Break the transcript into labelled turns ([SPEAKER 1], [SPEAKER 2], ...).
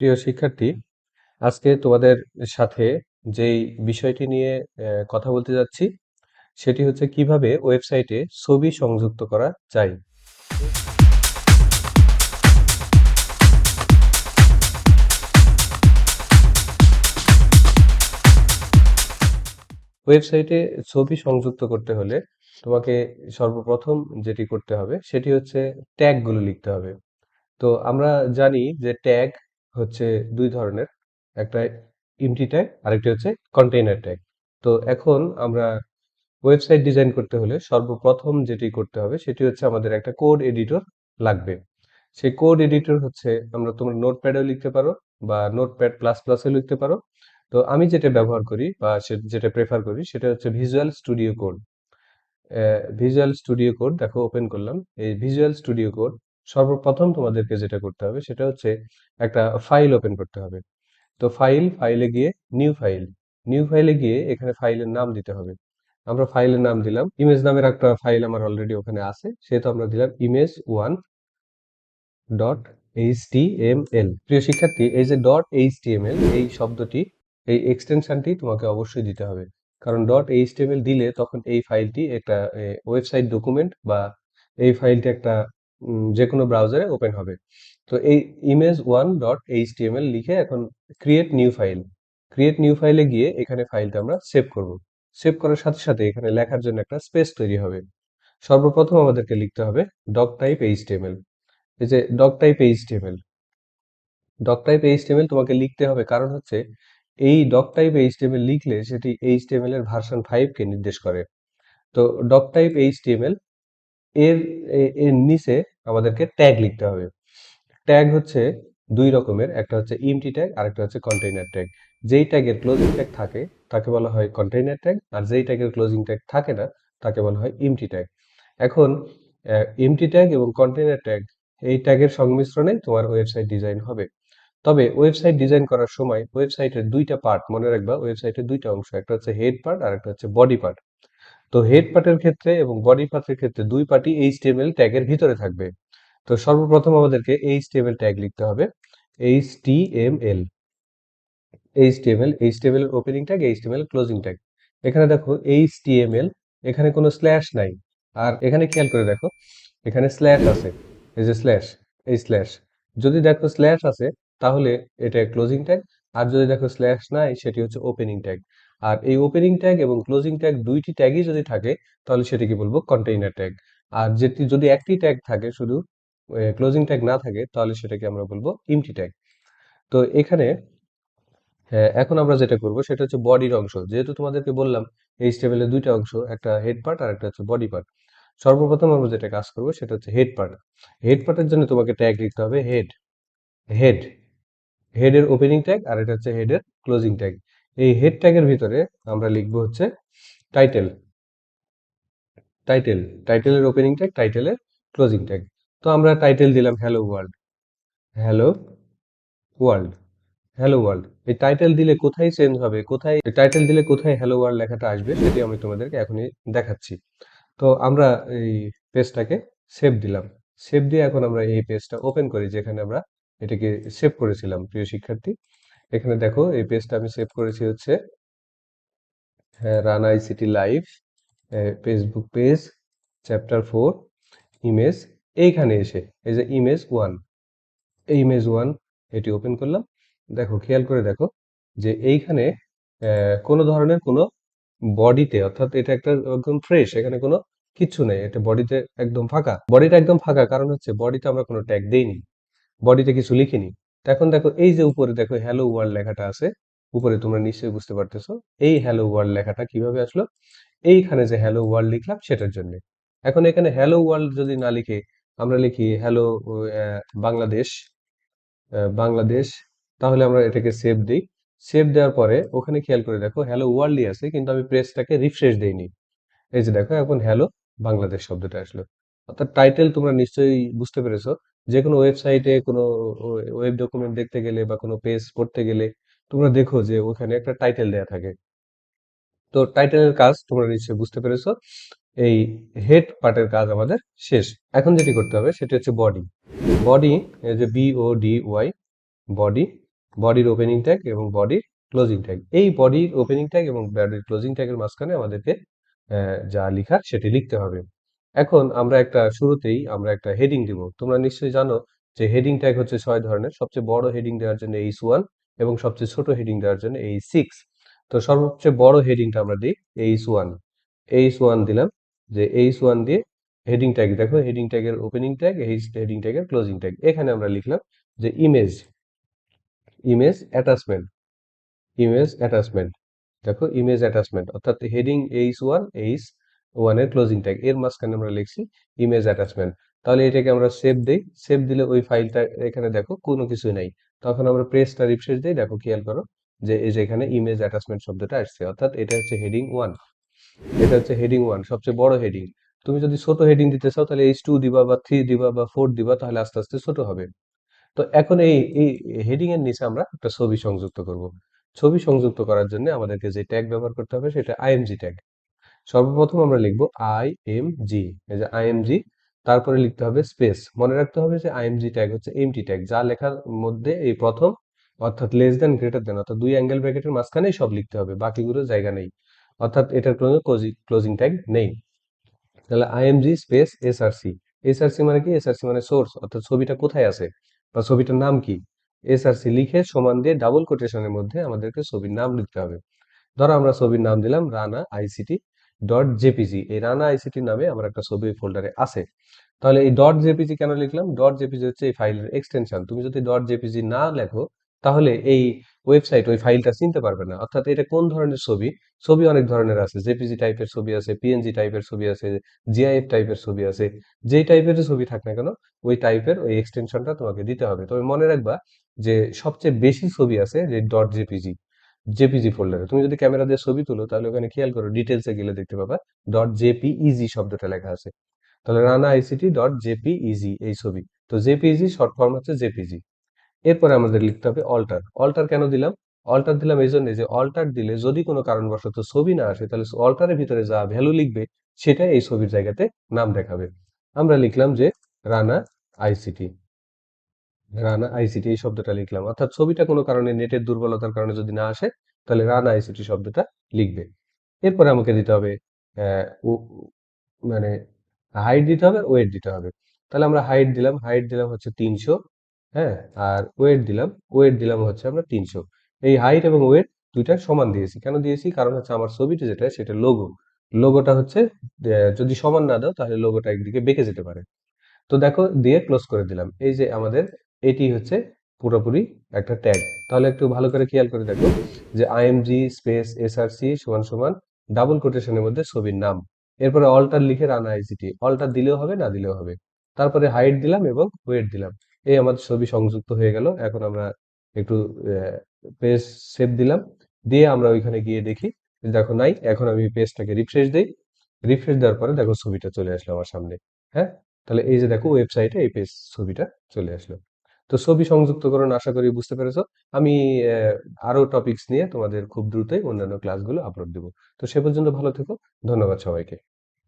[SPEAKER 1] প্রিয় শিক্ষার্থী, আজকে তোমাদের সাথে যেই বিষয়টি নিয়ে কথা বলতে যাচ্ছি, সেটি হচ্ছে কীভাবে ওয়েবসাইটে ছবি সংযুক্ত করা যায়। ওয়েবসাইটে ছবি সংযুক্ত করতে হলে তোমাকে সর্বপ্রথম যেটি করতে হবে, সেটি হচ্ছে ট্যাগগুলো লিখতে হবে। তো আমরা জানি যে ট্যাগ হচ্ছে দুই ধরনের, একটা ইমটি ট্যাগ আরেকটি হচ্ছে কন্টেইনার ট্যাগ তো এখন আমরা ওয়েবসাইট ডিজাইন করতে হলে সর্বপ্রথম যেটি করতে হবে সেটি হচ্ছে আমাদের একটা কোড এডিটর লাগবে। সেই কোড এডিটর হচ্ছে আমরা তোমরা নোটপ্যাডেও লিখতে পারো বা নোটপ্যাড প্লাস প্লাসেও লিখতে পারো। তো আমি যেটা ব্যবহার করি বা যেটা প্রেফার করি সেটা হচ্ছে Visual Studio Code Visual Studio Code দেখো ওপেন করলাম। এই ভিজুয়াল স্টুডিও কোড সর্বপ্রথম তোমাদেরকে যেটা করতে হবে সেটা হচ্ছে একটা ফাইল ওপেন করতে হবে। তো ফাইল ফাইলে গিয়ে নিউ ফাইল নিউ ফাইলে গিয়ে এখানে ফাইলের নাম দিতে হবে। আমরা ফাইলের নাম দিলাম ইমেজ নামের একটা ফাইল আমার অলরেডি ওখানে আছে সেহেতু আমরা দিলাম ইমেজ ওয়ান ডট এইচটিএমএল প্রিয় শিক্ষার্থী, এই যে ডট এইচটিএমএল এই শব্দটি, এই এক্সটেনশনটি তোমাকে অবশ্যই দিতে হবে। কারণ ডট এইচটিএমএল দিলে তখন এই ফাইলটি একটা ওয়েবসাইট ডকুমেন্ট বা এই ফাইলটি একটা যে কোনো ব্রাউজারে ওপেন হবে। তো এই ইমেজ ওয়ান ডট এইচটিএমএল লিখে এখন create new file create new ফাইলে গিয়ে এখানে ফাইলটা আমরা সেভ করব। সেভ করার সাথে সাথে এখানে লেখার জন্য একটা স্পেস তৈরি হবে। সর্বপ্রথম আমাদেরকে লিখতে হবে ডক টাইপ এইচটিএমএল এই যে doc type H HTML doc type HTML তোমাকে লিখতে হবে কারণ হচ্ছে এই ডক টাইপ এইচটিএমএল লিখলে সেটি এইচটিএমএল এর ভার্সন ফাইভ কে নির্দেশ করে। তো ডক টাইপ এইচটিএমএল এর এর নিচে আমাদেরকে ট্যাগ লিখতে হবে। ট্যাগ হচ্ছে দুই রকমের, একটা হচ্ছে ইমটি ট্যাগ আর একটা হচ্ছে কন্টেইনার ট্যাগ যেই ট্যাগের ক্লোজিং ট্যাগ থাকে, তাকে বলা হয় কন্টেইনার ট্যাগ আর যেই ট্যাগের ক্লোজিং ট্যাগ থাকে না, তাকে বলা হয় ইমটি ট্যাগ এখন ইমটি ট্যাগ এবং কন্টেইনার ট্যাগ এই ট্যাগের সংমিশ্রণে তোমার ওয়েবসাইট ডিজাইন হবে। তবে ওয়েবসাইট ডিজাইন করার সময় ওয়েবসাইটের দুইটা পার্ট মনে রাখবা ওয়েবসাইটের দুইটা অংশ, একটা হচ্ছে হেড পার্ট আর একটা হচ্ছে বডি পার্ট তো হেড পার্টের ক্ষেত্রে এবং বডি পার্টের ক্ষেত্রে দুই পার্টই এইচটিএমএল ট্যাগের ভিতরে থাকবে। তো সর্বপ্রথম আমাদেরকে এইচটিএমএল ট্যাগ লিখতে হবে। এইচটিএমএল এইচটিএমএল এইচটিএমএল এর opening tag H HTML closing tag এখানে দেখো এইচটিএমএল এখানে কোনো স্ল্যাশ নাই। আর এখানে খেয়াল করে দেখো, এখানে স্ল্যাশ আছে। এই যে স্ল্যাশ এই স্ল্যাশ যদি দেখো স্ল্যাশ আছে, তাহলে এটা ক্লোজিং ট্যাগ আর যদি দেখো স্ল্যাশ নাই, সেটি হচ্ছে ওপেনিং ট্যাগ আর এই ওপেনিং ট্যাগ এবং ক্লোজিং ট্যাগ দুইটি ট্যাগই যদি থাকে, তাহলে সেটিকে বলব কন্টেইনার ট্যাগ আর যেটি, যদি একটি ট্যাগ থাকে শুধু ক্লোজিং ট্যাগ না থাকে, তাহলে সেটাকে আমরা বলব ইমটি ট্যাগ তো এখানে এখন আমরা যেটা করব সেটা হচ্ছে বডির অংশ। যেহেতু তোমাদেরকে বললাম, এই টেবিলের দুইটা অংশ, একটা হেড পার্ট আর একটা হচ্ছে বডি পার্ট সর্বপ্রথম আমরা যেটা কাজ করব সেটা হচ্ছে হেড পার্ট হেড পার্টের জন্য তোমাকে ট্যাগ লিখতে হবে হেড হেড হেডের ওপেনিং ট্যাগ আর এটা হচ্ছে হেডের ক্লোজিং ট্যাগ এই হেড ট্যাগের ভিতরে আমরা লিখব হচ্ছে টাইটেল টাইটেল টাইটেলের ওপেনিং ট্যাগ টাইটেলের ক্লোজিং ট্যাগ তো আমরা টাইটেল দিলাম hello world hello world hello world এই টাইটেল দিলে কোথায় চেঞ্জ হবে? কোথায় টাইটেল দিলে কোথায় হ্যালো ওয়ার্ল্ড লেখাটা আসবে সেটি আমি তোমাদেরকে এখনই দেখাচ্ছি। তো আমরা এই পেজটাকে সেভ দিলাম। সেভ দিয়ে এখন আমরা এই পেজটা ওপেন করি যেখানে আমরা এটাকে সেভ করেছিলাম, প্রিয় শিক্ষার্থী। এখানে দেখো, এই পেজটা আমি সেভ করেছি হচ্ছে run ICT live Facebook page chapter four image এইখানে এসে, এই যে ইমেজ ওয়ান এই ইমেজ ওয়ান এটি ওপেন করলাম। দেখো, খেয়াল করে দেখো যে এইখানে কোনো ধরনের কোনো বডিতে অর্থাৎ এটা একটা একদম ফ্রেশ এখানে কোনো কিচ্ছু নেই, এটা বডিতে একদম ফাঁকা। বডিটা একদম ফাঁকা, কারণ হচ্ছে বডিতে আমরা কোনো ট্যাগ দেইনি বডিতে কিছু লিখিনি। এখন দেখো, এই যে উপরে দেখো হ্যালো ওয়ার্ল্ড লেখাটা আছে, উপরে তোমরা নিশ্চয়ই বুঝতে পারতেছো, এই হ্যালো ওয়ার্ল্ড লেখাটা কীভাবে আসলো? এইখানে যে হ্যালো ওয়ার্ল্ড লিখলাম সেটার জন্য। এখন এখানে হ্যালো ওয়ার্ল্ড যদি না লিখে, আমরা লিখি হ্যালো বাংলাদেশ বাংলাদেশ, তাহলে আমরা এটাকে সেভ দিই। সেভ দেওয়ার পরে ওখানে খেয়াল করে দেখো হ্যালো ওয়ার্ল্ডই আছে, কিন্তু আমি প্রেসটাকে রিফ্রেশ দিইনি। এই যে দেখো, এখন হ্যালো বাংলাদেশ শব্দটা আসলো। অর্থাৎ টাইটেল তোমরা নিশ্চয়ই বুঝতে পেরেছ যে কোনো ওয়েবসাইটে, কোনো ওয়েব ডকুমেন্ট দেখতে গেলে বা কোনো পেজ পড়তে গেলে তোমরা দেখো যে ওখানে একটা টাইটেল দেয়া থাকে। তো টাইটেলের কাজ তোমরা নিশ্চয়ই বুঝতে পেরেছ। এই হেড পার্টের কাজ আমাদের শেষ। এখন যেটি করতে হবে সেটি হচ্ছে বডি। বডি যে B O D Y body, বডির ওপেনিং ট্যাগ এবং বডির ক্লোজিং ট্যাগ। এই বডির ওপেনিং ট্যাগ এবং বডির ক্লোজিং ট্যাগের মাঝখানে আমাদেরকে যা লেখা সেটি লিখতে হবে। এখন আমরা একটা শুরুতেই আমরা একটা হেডিং দিব। তোমরা নিশ্চয়ই জানো যে হেডিং ট্যাগ হচ্ছে ছয় ধরনের। সবচেয়ে বড় হেডিং দেওয়ার জন্য এইচ ওয়ান এবং সবচেয়ে ছোট হেডিং দেওয়ার জন্য এই সিক্স তো সবচেয়ে বড় হেডিংটা আমরা দিই এইচ ওয়ান এইচ ওয়ান দিলাম যে এইচ ওয়ান দিয়ে হেডিং ট্যাগ দেখো হেডিং ট্যাগের ওপেনিং ট্যাগ হেডিং ট্যাগের ক্লোজিং ট্যাগ এখানে আমরা লিখলাম যে image image attachment image attachment দেখো ইমেজ অ্যাটাচমেন্ট অর্থাৎ হেডিং এইচ ওয়ান এইচ ওয়ানের ক্লোজিং ট্যাগ এর মাঝখানে আমরা লিখছি ইমেজ অ্যাটাচমেন্ট তাহলে এটাকে আমরা সেভ দেই সেভ দিলে ওই ফাইলটা এখানে দেখো কোনো কিছু নেই। তখন আমরা প্রেসটা রিফ্রেশ দিই, দেখো খেয়াল করো যে এই যে এখানে ইমেজ অ্যাটাচমেন্ট শব্দটা আসছে, অর্থাৎ এটা হচ্ছে হেডিং ওয়ান এটা হচ্ছে হেডিং ওয়ান সবচেয়ে বড় হেডিং তুমি যদি ছোট হেডিং দিতে চাও, তাহলে এইচ টু দিবা বা থ্রি দিবা বা ফোর দিবা, তাহলে আস্তে আস্তে ছোট হবে। তো এখন এই এই হেডিং এর নিচে আমরা একটা ছবি সংযুক্ত করব। ছবি সংযুক্ত করার জন্য আমাদেরকে যে ট্যাগ ব্যবহার করতে হবে, সেটা আইএমজি ট্যাগ সর্বপ্রথম আমরা লিখব আই এম জি এই যে আই এম জি তারপরে লিখতে হবে স্পেস। মনে রাখতে হবে যে আইএমজি ট্যাগ হচ্ছে এমটি ট্যাগ যা লেখার মধ্যে এই প্রথম, অর্থাৎ লেস দেন গ্রেটার দেন অর্থাৎ দুই অ্যাঙ্গেল ব্র্যাকেটের মাঝখানেই সব লিখতে হবে, বাকিগুলো জায়গা নেই। অর্থাৎ এটার কোনো ক্লোজিং ট্যাগ নেই। তাহলে আইএমজি স্পেস এসআরসি এসআরসি মানে কি? এসআরসি মানে সোর্স অর্থাৎ ছবিটা কোথায় আছে? বা ছবিটার নাম কি? এসআরসি লিখে সমান দিয়ে ডাবল কোটেশনের মধ্যে আমাদেরকে ছবির নাম লিখতে হবে। ধরো আমরা ছবির নাম দিলাম রানা আইসিটি ডট জেপিজি এই রানা আইসিটি নামে আমার একটা ছবি ফোল্ডারে আছে। তাহলে এই ডট জেপিজি কেন লিখলাম? ডট জেপিজি হচ্ছে এই ফাইলের এক্সটেনশন তুমি যদি ডট জেপিজি না লেখো, তাহলে এই ওয়েবসাইট ওই ফাইলটা চিনতে পারবে না। অর্থাৎ এটা কোন ধরনের ছবি? ছবি অনেক ধরনের আছে। জেপিজি টাইপের ছবি আছে পিএনজি টাইপের ছবি আছে জিআইএফ টাইপের ছবি আছে। যেই টাইপের ছবি থাক না কেন, ওই টাইপের ওই এক্সটেনশনটা তোমাকে দিতে হবে। তবে মনে রাখবা যে সবচেয়ে বেশি ছবি আছে যে ডট জেপিজি জেপিজি ফোল্ডারে তুমি যদি ক্যামেরা দিয়ে ছবি তুলো, তাহলে ওখানে খেয়াল করো ডিটেলসে গেলে দেখতে পাবা ডট জেপিইজি শব্দটা লেখা আছে। তাহলে রানা আইসিটি ডট জেপিইজি এই ছবি। তো জেপিইজি শর্ট ফর্ম হচ্ছে জেপিজি এরপরে আমাদের লিখতে হবে অল্টার অল্টার কেন দিলাম? অল্টার দিলাম এই জন্য যে অল্টার দিলে যদি কোনো কারণবশত ছবি না আসে, তাহলে অল্টারের ভিতরে যা ভ্যালু লিখবে সেটা এই ছবির জায়গাতে নাম দেখাবে। আমরা লিখলাম যে রানা আইসিটি রানা আইসিটি এই শব্দটা লিখলাম। অর্থাৎ ছবিটা কোনো কারণে নেটের দুর্বলতার কারণে যদি না আসে, তাহলে রানা আইসিটি শব্দটা লিখবে। এরপরে আমাকে দিতে হবে মানে হাইট দিতে হবে ওয়েট দিতে হবে। তাহলে আমরা হাইট দিলাম হাইট দিলাম হচ্ছে তিনশো হ্যাঁ আর ওয়েট দিলাম ওয়েট দিলাম হচ্ছে আমরা তিনশো। এই হাইট এবং ওয়েট দুইটা সমান দিয়েছি। কেন দিয়েছি? কারণ হচ্ছে আমার ছবিটা যেটা, সেটা লোগো লোগোটা হচ্ছে যদি সমান না দাও, তাহলে লোগোটা একদিকে বেঁকে যেতে পারে। তো দেখো, দিয়ে ক্লোজ করে দিলাম। এই যে আমাদের এটি হচ্ছে পুরোপুরি একটা ট্যাগ তাহলে একটু ভালো করে খেয়াল করে দেখো যে আইএমজি স্পেস এসআরসি সমান সমান ডাবল কোটেশনের মধ্যে ছবির নাম। এরপরে অল্টার লিখে রানা আইসিটি অল্টার দিলেও হবে, না দিলেও হবে। তারপরে হাইট দিলাম এবং ওয়েট দিলাম। এই আমাদের ছবি সংযুক্ত হয়ে গেল। এখন আমরা একটু পেজ সেভ দিলাম। দিয়ে আমরা ওইখানে গিয়ে দেখি দেখো নাই, এখন আমি পেজটাকে রিফ্রেশ দিই। রিফ্রেশ দেওয়ার পরে দেখো ছবিটা চলে আসলো আমার সামনে। হ্যাঁ? তাহলে এই যে দেখো ওয়েবসাইটে এই পেজ ছবিটা চলে আসলো। তো ছবি সংযুক্তকরণ আশা করি বুঝতে পেরেছ। আমি আরও টপিকস নিয়ে তোমাদের খুব দ্রুতই অন্যান্য ক্লাসগুলো আপলোড দেবো। তো সে পর্যন্ত ভালো থেকো। ধন্যবাদ সবাইকে।